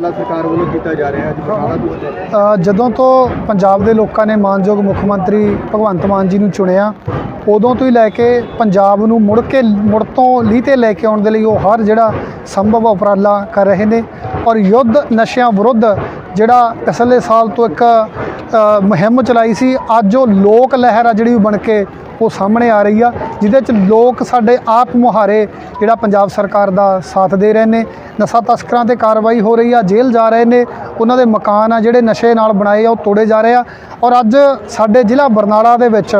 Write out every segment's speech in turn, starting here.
ਲਾ ਸਰਕਾਰ ਵੱਲੋਂ ਕੀਤਾ ਜਾ ਰਿਹਾ ਅੱਜ ਬਰਨਾਲਾ ਤੋਂ ਜਦੋਂ ਤੋਂ ਪੰਜਾਬ ਦੇ ਲੋਕਾਂ ਨੇ ਮਾਨਯੋਗ ਮੁੱਖ ਮੰਤਰੀ ਭਗਵੰਤ ਮਾਨ ਜੀ ਨੂੰ ਚੁਣਿਆ, ਉਦੋਂ ਤੋਂ ਹੀ ਲੈ ਕੇ ਪੰਜਾਬ ਨੂੰ ਮੁੜ ਕੇ ਮੁੜ ਤੋਂ ਲੀਹ ਤੇ ਲੈ ਕੇ ਆਉਣ ਦੇ ਲਈ ਉਹ ਹਰ ਜਿਹੜਾ ਸੰਭਵ ਉਪਰਾਲਾ ਕਰ ਰਹੇ ਨੇ ਔਰ ਯੁੱਧ ਨਸ਼ਿਆਂ ਵਿਰੁੱਧ ਜਿਹੜਾ ਪਿਛਲੇ ਸਾਲ ਤੋਂ ਇੱਕ ਮੁਹਿੰਮ ਚਲਾਈ ਸੀ। ਅੱਜ ਉਹ ਲੋਕ ਲਹਿਰ ਆ ਜਿਹੜੀ ਉਹ ਬਣ ਕੇ ਉਹ ਸਾਹਮਣੇ ਆ ਰਹੀ ਆ, ਜਿਹਦੇ ਚ ਲੋਕ ਸਾਡੇ ਆਪ ਮੁਹਾਰੇ ਜਿਹੜਾ ਪੰਜਾਬ ਸਰਕਾਰ ਦਾ ਸਾਥ ਦੇ ਰਹੇ ਨੇ। ਨਸ਼ਾ ਤਸਕਰਾਂ ਤੇ ਕਾਰਵਾਈ ਹੋ ਰਹੀ ਆ, ਜੇਲ੍ਹ ਜਾ ਰਹੇ ਨੇ। ਉਹਨਾਂ ਦੇ ਮਕਾਨ ਆ ਜਿਹੜੇ ਨਸ਼ੇ ਨਾਲ ਬਣਾਏ ਆ, ਉਹ ਤੋੜੇ ਜਾ ਰਹੇ ਆ। ਔਰ ਅੱਜ ਸਾਡੇ ਜ਼ਿਲ੍ਹਾ ਬਰਨਾਲਾ ਦੇ ਵਿੱਚ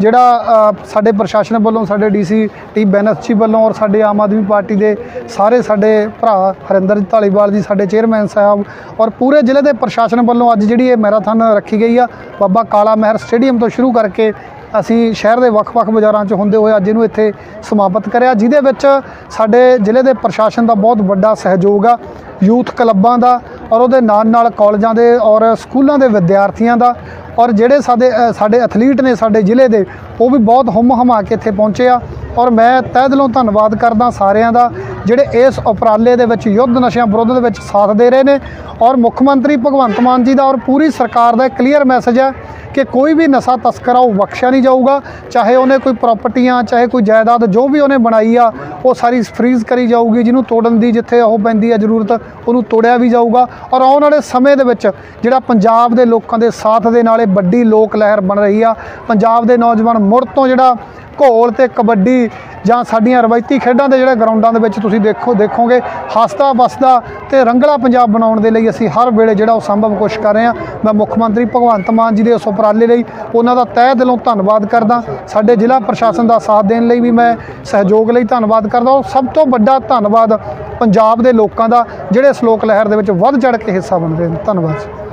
ਜਿਹੜਾ ਸਾਡੇ ਪ੍ਰਸ਼ਾਸਨ ਵੱਲੋਂ, ਸਾਡੇ ਡੀਸੀ ਟੀ ਬੈਨਸ ਜੀ ਵੱਲੋਂ ਔਰ ਸਾਡੇ ਆਮ ਆਦਮੀ ਪਾਰਟੀ ਦੇ ਸਾਰੇ ਸਾਡੇ ਭਰਾ ਹਰਿੰਦਰ ਢਾਲੀਵਾਲ ਜੀ, ਸਾਡੇ ਚੇਅਰਮੈਨ ਸਾਹਿਬ ਔਰ ਪੂਰੇ ਜ਼ਿਲ੍ਹੇ ਦੇ ਪ੍ਰਸ਼ਾਸਨ ਵੱਲੋਂ ਅੱਜ ਜਿਹੜੀ ਇਹ ਮੈਰਾਥਨ ਰੱਖੀ ਗਈ ਆ, ਬਾਬਾ ਕਾਲਾ ਮਹਿਰ ਸਟੇਡੀਅਮ ਤੋਂ ਸ਼ੁਰੂ ਕਰਕੇ ਅਸੀਂ ਸ਼ਹਿਰ ਦੇ ਵੱਖ-ਵੱਖ ਬਾਜ਼ਾਰਾਂ 'ਚ ਹੁੰਦੇ ਹੋਏ ਅੱਜ ਇਹਨੂੰ ਇੱਥੇ ਸਮਾਪਤ ਕਰਿਆ, ਜਿਹਦੇ ਵਿੱਚ ਸਾਡੇ ਜ਼ਿਲ੍ਹੇ ਦੇ ਪ੍ਰਸ਼ਾਸਨ ਦਾ ਬਹੁਤ ਵੱਡਾ ਸਹਿਯੋਗ ਆ, ਯੂਥ ਕਲੱਬਾਂ ਦਾ ਔਰ ਉਹਦੇ ਨਾਲ ਨਾਲ ਕਾਲਜਾਂ ਦੇ ਔਰ ਸਕੂਲਾਂ ਦੇ ਵਿਦਿਆਰਥੀਆਂ ਦਾ ਔਰ ਜਿਹੜੇ ਸਾਡੇ ਸਾਡੇ ਐਥਲੀਟ ਨੇ ਸਾਡੇ ਜ਼ਿਲ੍ਹੇ ਦੇ, ਉਹ ਵੀ ਬਹੁਤ ਹੁੰਮ ਹਮਾ ਕੇ ਇੱਥੇ ਪਹੁੰਚੇ ਆ। ਔਰ ਮੈਂ ਤਹਿ ਦਿਲੋਂ ਧੰਨਵਾਦ ਕਰਦਾ ਸਾਰਿਆਂ ਦਾ। ਜਿਹੜੇ ਇਸ ਉਪਰਾਲੇ ਦੇ ਵਿੱਚ ਯੁੱਧ ਨਸ਼ਿਆਂ ਵਿਰੁੱਧ ਦੇ ਵਿੱਚ ਸਾਥ ਦੇ ਰਹੇ ਨੇ ਔਰ ਮੁੱਖ ਮੰਤਰੀ ਭਗਵੰਤ ਮਾਨ ਜੀ ਦਾ ਔਰ ਪੂਰੀ ਸਰਕਾਰ ਦਾ ਕਲੀਅਰ ਮੈਸੇਜ ਹੈ ਕਿ ਕੋਈ ਵੀ ਨਸ਼ਾ ਤਸਕਰ ਆ ਉਹ ਬਖਸ਼ਿਆ ਨਹੀਂ ਜਾਊਗਾ, ਚਾਹੇ ਉਹਨੇ ਕੋਈ ਪ੍ਰਾਪਰਟੀਆਂ ਚਾਹੇ ਕੋਈ ਜਾਇਦਾਦ ਜੋ ਵੀ ਉਹਨੇ ਬਣਾਈ ਆ, ਉਹ ਸਾਰੀ ਫਰੀਜ਼ ਕਰੀ ਜਾਊਗੀ, ਜਿਹਨੂੰ ਤੋੜਨ ਦੀ ਜਿੱਥੇ ਉਹ ਪੈਂਦੀ ਆ ਜ਼ਰੂਰਤ, ਉਹਨੂੰ ਤੋੜਿਆ ਵੀ ਜਾਊਗਾ। ਔਰ ਆਉਣ ਵਾਲੇ ਸਮੇਂ ਦੇ ਵਿੱਚ ਜਿਹੜਾ ਪੰਜਾਬ ਦੇ ਲੋਕਾਂ ਦੇ ਸਾਥ ਦੇ ਨਾਲ ਇਹ ਵੱਡੀ ਲੋਕ ਲਹਿਰ ਬਣ ਰਹੀ ਆ, ਪੰਜਾਬ ਦੇ ਨੌਜਵਾਨ ਮੁੜ ਤੋਂ ਜਿਹੜਾ ਘੋਲ ਤੇ ਕਬੱਡੀ ਜਾਂ ਸਾਡੀਆਂ ਰਵਾਇਤੀ ਖੇਡਾਂ ਦੇ ਜਿਹੜੇ ਗਰਾਊਂਡਾਂ ਦੇ ਵਿੱਚ ਤੁਸੀਂ ਦੇਖੋ ਦੇਖੋਗੇ ਹੱਸਦਾ ਵਸਦਾ ਤੇ ਰੰਗਲਾ ਪੰਜਾਬ ਬਣਾਉਣ ਦੇ ਲਈ ਅਸੀਂ ਹਰ ਵੇਲੇ ਜਿਹੜਾ ਉਹ ਸੰਭਵ ਕੋਸ਼ਿਸ਼ ਕਰ ਰਹੇ ਹਾਂ। ਮੈਂ ਮੁੱਖ ਮੰਤਰੀ ਭਗਵੰਤ ਮਾਨ ਜੀ ਦੇ ਉਸ ਉਪਰਾਲੇ ਲਈ ਉਹਨਾਂ ਦਾ ਤਹਿ ਦਿਲੋਂ ਧੰਨਵਾਦ ਕਰਦਾ। ਸਾਡੇ ਜ਼ਿਲ੍ਹਾ ਪ੍ਰਸ਼ਾਸਨ ਦਾ ਸਾਥ ਦੇਣ ਲਈ ਵੀ ਮੈਂ ਸਹਿਯੋਗ ਲਈ ਧੰਨਵਾਦ ਕਰਦਾ। ਔਰ ਸਭ ਤੋਂ ਵੱਡਾ ਧੰਨਵਾਦ ਪੰਜਾਬ ਦੇ ਲੋਕਾਂ ਦਾ, ਜਿਹੜੇ ਇਸ ਲੋਕ ਲਹਿਰ ਦੇ ਵਿੱਚ ਵੱਧ ਚੜ੍ਹ ਕੇ ਹਿੱਸਾ ਬਣ ਰਹੇ ਨੇ। ਧੰਨਵਾਦ